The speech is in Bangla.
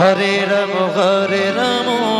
হরে রাম হরে রাম।